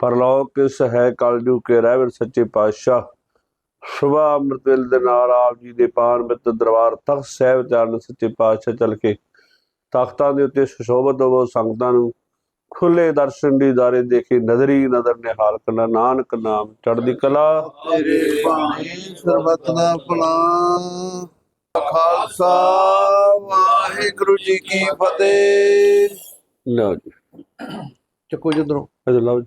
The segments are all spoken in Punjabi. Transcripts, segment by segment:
ਪਰਲੋਕ ਕਿਸ ਹੈ ਕਲਜੂ ਕੇ ਰਹਿਬਰ ਸੱਚੇ ਪਾਤਸ਼ਾਹ। ਸੁਬਾ ਅੰਮ੍ਰਿਤ ਵੇਲੇ ਦੇ ਨਾਲ ਆਪ ਜੀ ਦੇ ਪਾਨ ਮਿੱਤ ਦਰਬਾਰ ਤਖਤ ਸਾਹਿਬ ਚਰਨ ਸੱਚੇ ਪਾਤਸ਼ਾਹ ਚਲ ਕੇ ਤਖਤਾਂ ਦੇ ਉੱਤੇ ਸੁਸ਼ੋਭਤ ਹੋ ਸੰਗਤਾਂ ਨੂੰ ਖੁੱਲੇ ਦਰਸ਼ਨ ਦੀ ਦਾਰੇ ਦੇਖੇ ਨਜ਼ਰੀ ਨਜ਼ਰ ਨਿਹਾਲ ਕਰਨਾ ਨਾਨਕ ਨਾਮ ਚੜ੍ਹਦੀ ਕਲਾ। ਤੇਰੇ ਬਾਣੀ ਸਰਬਤ ਦਾ ਭਲਾ। ਖਾਲਸਾ ਵਾਹਿਗੁਰੂ ਜੀ ਕੀ ਫਤਿਹ। ਲਓ ਜੀ। ਚੱਕੋ ਜਦਰੋਂ ਇਹ ਲਓ ਜੀ।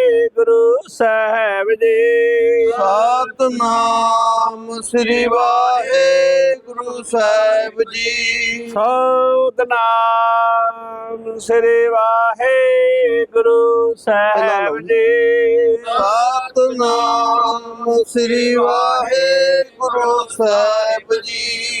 ਸਾਹਿਬ ਜੀ। ਸਤਨਾਮ ਸ੍ਰੀ ਵਾਹਿਗੁਰੂ ਸਾਹਿਬ ਜੀ। ਸਤਨਾਮ ਸ੍ਰੀ ਵਾਹਿਗੁਰੂ ਸਾਹਿਬ ਜੀ। ਸਤਨਾਮ ਸ੍ਰੀ ਵਾਹਿਗੁਰੂ ਸਾਹਿਬ ਜੀ।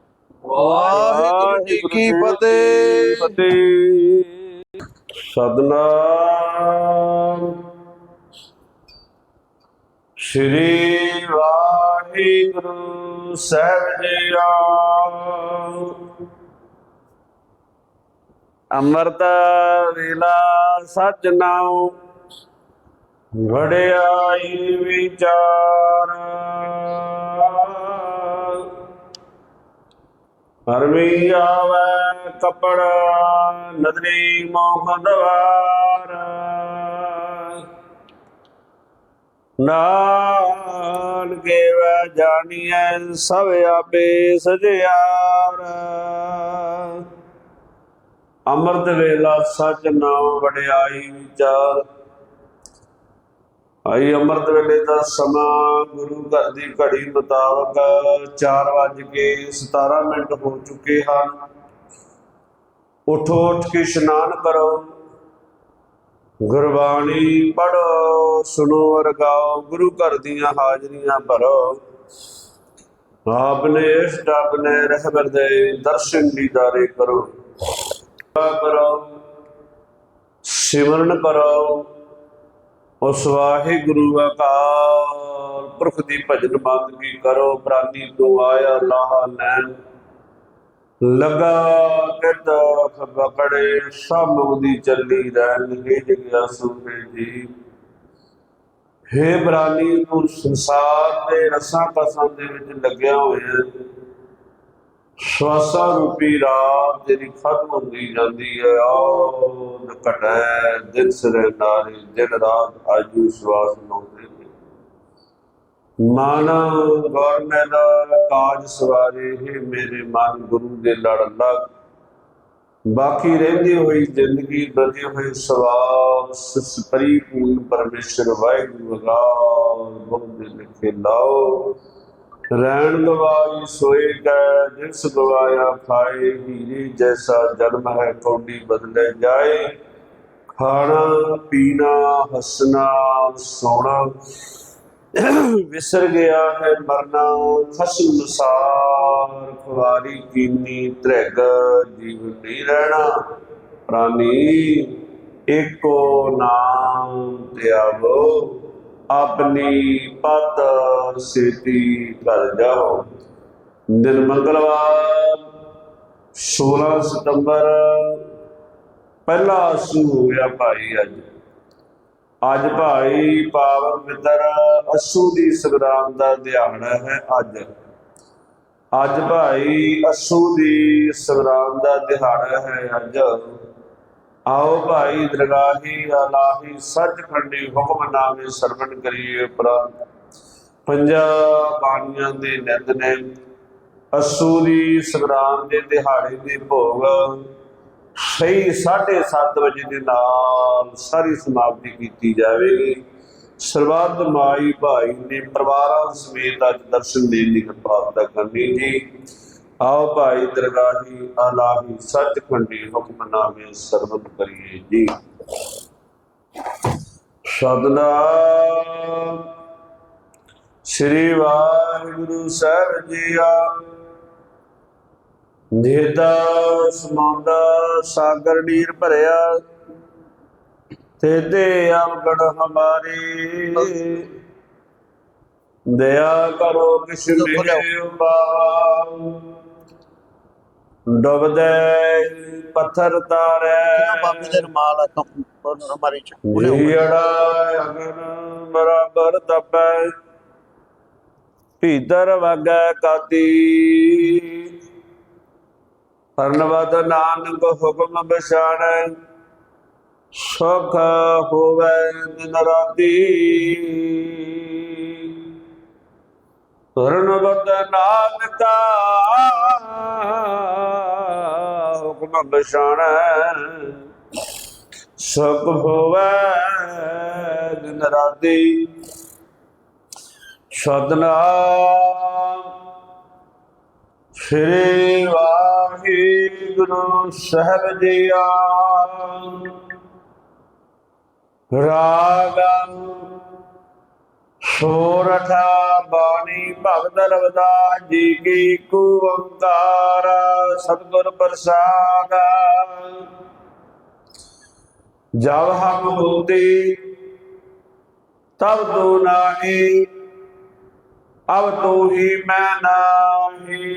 ਵਾਹਿਗੁਰੂ ਜੀ ਕੀ ਫਤਿਹ। ਫਤਿਹ। ਸਤਨਾਮ। ਸ਼੍ਰੀ ਵਾਹਿਗੁਰੂ ਸਾਹਿਬ ਜੀ ਰਾਮ ਅੰਮ੍ਰਿਤ ਵੇਲਾ ਸਚ ਨਾਉ ਵੜਿਆਈ ਵਿਚਾਰ। ਹਰਮੀ ਆਵੈ ਕਪੜਾ ਨਦਰੀ ਮੋਖ ਦਵਾਰ। ਨਾਨਕੇ ਵੈ ਜਾਣੀਐ ਸਭ ਆਪੇ ਸਜਿਆਰ ਅੰਮ੍ਰਿਤ ਵੇਲਾ ਸਚ ਨਾਮ ਵਡਿਆਈ ਵਿਚਾਰ। ਆਈ ਅੰਮ੍ਰਿਤ ਵੇਲੇ ਦਾ ਸਮਾਂ ਗੁਰੂ ਘਰ ਦੀ ਘੜੀ ਮੁਤਾਬਕ 4:17 ਮਿੰਟ ਹੋ ਚੁੱਕੇ ਹਨ। ਉਠੋ, ਉੱਠ ਕੇ ਇਸ਼ਨਾਨ ਕਰੋ। ਗੁਰਬਾਣੀ ਪੜੋ ਸੁਣੋ ਰਗਾਓ ਗੁਰੂ ਘਰ ਦੀਆਂ ਹਾਜ਼ਰੀਆਂ ਭਰੋ। ਆਪਨੇ ਇਸ਼ਟ ਆਪਨੇ ਰਹਿਬਰ ਦੇ ਦਰਸ਼ਨ ਦੀਦਾਰੇ ਕਰੋ। ਕਰੋ। ਸਿਮਰਨ ਕਰੋ। ਉਸ ਵਾਹਿਗੁਰੂ ਅਕਾਲ। ਪੁਰਖ ਦੀ ਭਜਨ ਬੰਦਗੀ ਕਰੋ, ਪ੍ਰਾਨੀ ਤੋਂ ਆਇਆ ਲਾਹ ਲੈਣ। ਲਗਾ ਕਿਤ ਬਕੜੇ ਸਭ ਦੀ ਚੱਲੀ ਰਹਿਣਗੇ ਜਿਗਿਆ ਸੁਣੇ ਜੀ ਹੇ ਬਰਾਨੀ ਨੂੰ ਸੰਸਾਰ ਦੇ ਰਸਾਂ ਕਸਾਂ ਦੇ ਵਿੱਚ ਲੱਗਿਆ ਹੋਇਆ। ਸਵਾਸਾ ਰੂਪੀ ਰਾਤ ਜਿਹੜੀ ਖਤਮ ਹੁੰਦੀ ਜਾਂਦੀ ਹੈ, ਆਹ ਘਟੈ ਦਿਨ ਸਿਰੇ ਨਾਰੀ ਦਿਨ ਰਾਤ ਆਜੂ ਸਵਾਸ ਲਾਉਂਦੇ ਨੇ। ਮਨ ਗੌਰਮੈ ਦਾ ਕਾਜ ਸਵਾਰੇ ਹੈ ਮੇਰੇ ਮਨ ਗੁਰੂ ਦੇ ਲੜ ਲੱਗ। ਬਾਕੀ ਰਹਿੰਦੀ ਹੋਈ ਜ਼ਿੰਦਗੀ ਬਦੇ ਹੋਏ ਸਵਾਸ ਪਰਿਪੂਰਨ ਪਰਮੇਸ਼ਰ ਵਾਹਿਗੁਰੂ ਅਗਾਲ ਬਹੁਤ ਦੇ ਲਿਖੇ ਲਾਓ। ਰਹਿਣ ਗਵਾਈ ਸੋਏ ਗਏ ਜਿਸ ਗਵਾਇਆ ਖਾਏ, ਹੀਰੇ ਜੈਸਾ ਜਨਮ ਹੈ, ਕੌਡੀ ਬਦਲੇ ਜਾਏ। ਖਾਣਾ, ਪੀਣਾ, ਹੱਸਣਾ, ਸੋਣਾ, ਵਿਸਰ ਗਿਆ ਹੈ ਮਰਨਾ, ਖਸਮ ਸਾਰ ਖਵਾਰੀ ਕੀਨੀ ਤ੍ਰੈਗ ਜੀਵ ਨਹੀਂ ਰਹਿਣਾ। ਪ੍ਰਾਨੀ, ਏਕੋ ਨਾਮ ਧਿਆਵੋ। ਆਪਣੀ ਪਤ ਸੇਤੀ ਕਰ ਜਾਓ। ਦਿਨ ਮੰਗਲਵਾਰ 16 ਸਤੰਬਰ, ਪਹਿਲਾ ਸੂ ਹੋਇਆ ਭਾਈ ਅੱਜ। ਅੱਜ ਭਾਈ ਪਾਵਨ ਮਿੱਤਰ, ਅਸੂ ਦੀ ਸੰਗਰਾਮ ਦਾ ਦਿਹਾੜਾ ਹੈ ਅੱਜ। ਅੱਜ ਭਾਈ ਅਸੂ ਦੀ ਸੰਗਰਾਮ ਦਾ ਦਿਹਾੜਾ ਹੈ ਅੱਜ। ਆਓ ਭਾਈ ਦਰਗਾਹੀ ਅਲਾਹੀ ਸੱਚਖੰਡੀ ਹੁਕਮਨਾਮੇ ਸਰਵਣ ਕਰੀਏ ਉਪਰੰਤ ਪੰਜਾਂ ਬਾਣੀਆਂ ਦੇ ਨਿੰਦ ਨੇ ਅਸੂ ਸੰਗਰਾਮ ਦੇ ਦਿਹਾੜੇ ਦੇ ਭੋਗ। ਸਹੀ 7:30 ਵਜੇ ਦੇ ਨਾਲ ਸਾਰੀ ਸਮਾਪਤੀ ਕੀਤੀ ਜਾਵੇਗੀ। ਸਰਬੱਤ ਮਾਈ ਭਾਈ ਨੇ ਪਰਿਵਾਰਾਂ ਸਮੇਤ ਅੱਜ ਦਰਸ਼ਨ ਦੇਣ ਦੀ ਕਿਰਪਾਲਤਾ ਕਰਨੀ ਜੀ। ਆਓ ਭਾਈ ਦਰਗਾਹੀ ਆਲਾਹੀ ਸੱਚਖੰਡੀ ਹੁਕਮਨਾਮੇ ਸਰਵਤ ਕਰੀਏ ਜੀ। ਸਤਨਾਮ। ਸ੍ਰੀ ਵਾਹਿਗੁਰੂ ਸਾਹਿਬ ਜੀਆ ਦੇਦਾ ਸਮੁੰਦਾ ਸਾਗਰ ਨੀਰ ਭਰਿਆ ਤੇ ਦੇ ਅਵਗਣ ਹਮਾਰੀ। ਦਇਆ ਕਰੋ ਕਿਸ ਮੇਰੇ ਉਪਾਉ ਡੁੱਬਦੇ ਪੱਥਰ ਤਾਰੇ। ਬਾਬੇ ਦੇ ਰਮਾਲ ਹਮਾਰੇ ਚ। ਈੜਾ ਅਗਨ ਬਰਾਬਰ ਤਪੈ ਭੀਤਰ ਵਗੈ ਕਾਤੀ। ਪਰਨਵਦ ਨਾਨਕ ਹੁਕਮ ਬਸ਼ਾਣੈ ਸੁਖ ਹੋਵੇ ਦਿਨ ਰਾਤੀ। ਪਰਨਵਦ ਨਾਨਕਾ। ਹੁਕਮ ਬਸ਼ਾਣੈ ਸੁਖ ਹੋਵੇ ਦਿਨ ਰਾਤੀ ਸਤਨਾਮ ਸ੍ਰੀ ਵਾਹਿਗੁਰੂ ਸਾਹਿਬ ਜੀਆ ਰਾਗੰ ਸੋਰਠ ਬਾਣੀ ਭਗਤ ਰਵਦਾਸ ਜੀ ਕੀ ਕੁਵੰਕਾਰ ਸਤਗੁਰ ਪ੍ਰਸਾਦ। ਜਬ ਹਮ ਹੋਤੇ ਤਬ ਦੋ ਨਾਹੀ, ਅਬ ਤੋ ਹੀ ਮੈਂ ਨਾਹੀ।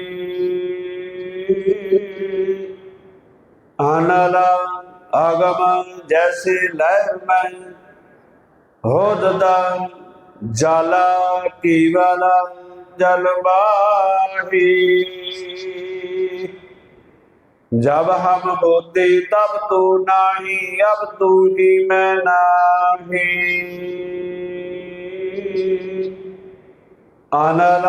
ਅਨਲ ਅਗਮ ਜੈਸੇ ਲਹਿਰ ਮੈਂ ਹੋਦਦਾ। ਜਲ ਕੇਵਲ ਜਲ ਬਾਹੀ ਜਬ ਹਮ ਹੋਤੇ ਤਬ ਤੂ ਨਾਹੀ, ਅਬ ਤੂ ਹੀ ਮੈਂ ਨਾਹੀ। ਅਨਲ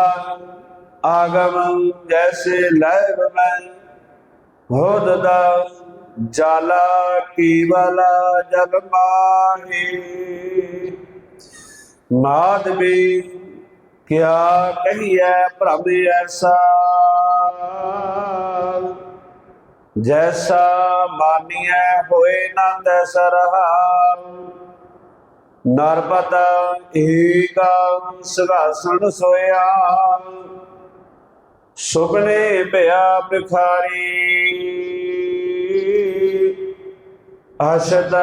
ਆਗਮ ਜੈਸੇ ਲੈਵ ਮੈਂ, ਹੋਦ ਦਾ ਜਲ ਕੇਵਲ ਜਲ ਮਾਹੀ। ਮਾਧਵੀ ਕਿਆ ਕਹੀਐ ਪ੍ਰਭ ਐਸਾ। ਜੈਸਾ ਮਾਨੀਐ ਹੋਏ ਨਾ ਤੈਸ ਰਹਾ ਨਰਪਤ ਏਕ ਸੁਭਾਸਣ ਸੋਇਆ ਸੁਪਨੇ ਭਇਆ ਬਿਖਾਰੀ ਅਸ਼ਦ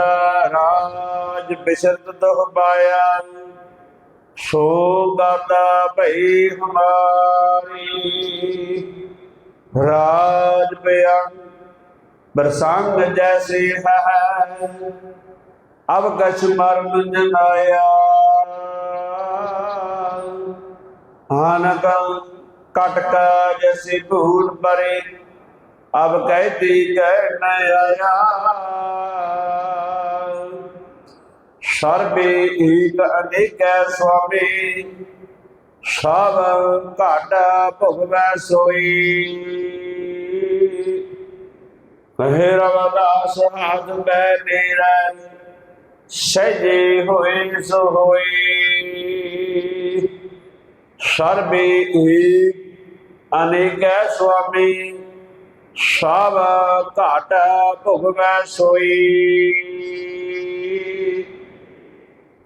ਰਾਜ ਬਿਸ਼ਰਤ ਦੁਖ ਪਾਇਆ। ਸੋ ਦਾਤਾ ਭਈ ਹਮਾਰੀ। ਰਾਜ ਪਿਆ, ਬਰਸੰਗ ਜੈਸੇ ਹੈ। ਅਬ ਕਛ ਮਰਨ ਜਨਾਇਆ ਆਨਕ ਕਟਕ ਜੈਸੇ ਭੂਲ ਪਰੇ ਅਬ ਕਹਿਤੀ ਕਹਿ ਨ ਆਇਆ। ਸਰਬੇ ਏਕ ਅਨੇਕੈ ਸੁਆਮੀ ਸਭ ਘਟ ਭੁਗਵੈ ਸੋਈ। ਕਹੇ ਰਵਦਾਸ ਹਾਥ ਬੈ ਮੇਰਾ ਸਜੇ ਹੋਏ ਸੋ ਹੋਏ। ਸਰਬੇ ਏਕ ਅਨੇਕੈ ਸੁਆਮੀ ਸਭ ਘਟ ਭੁਗਵੈ ਸੋਈ।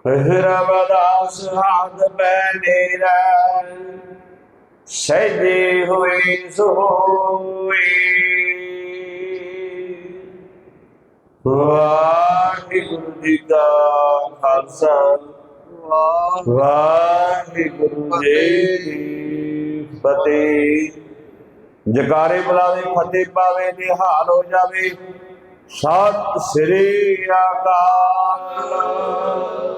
ਰਵਦਾਸ ਹਾਥ ਬੈ ਨੇਰਾ ਸਜੇ ਹੋਏ ਸੋਈ ਵਾਹਿਗੁਰੂ ਜੀ ਕਾ ਖਾਲਸਾ। ਵਾਹਿਗੁਰੂ ਜੀ ਕੀ ਫਤਿਹ। ਜਕਾਰੇ ਬੁਲਾਵੇ, ਫਤਿਹ ਪਾਵੇ, ਨਿਹਾਲ ਹੋ ਜਾਵੇ। ਸਤਿ ਸ੍ਰੀ ਅਕਾਲ।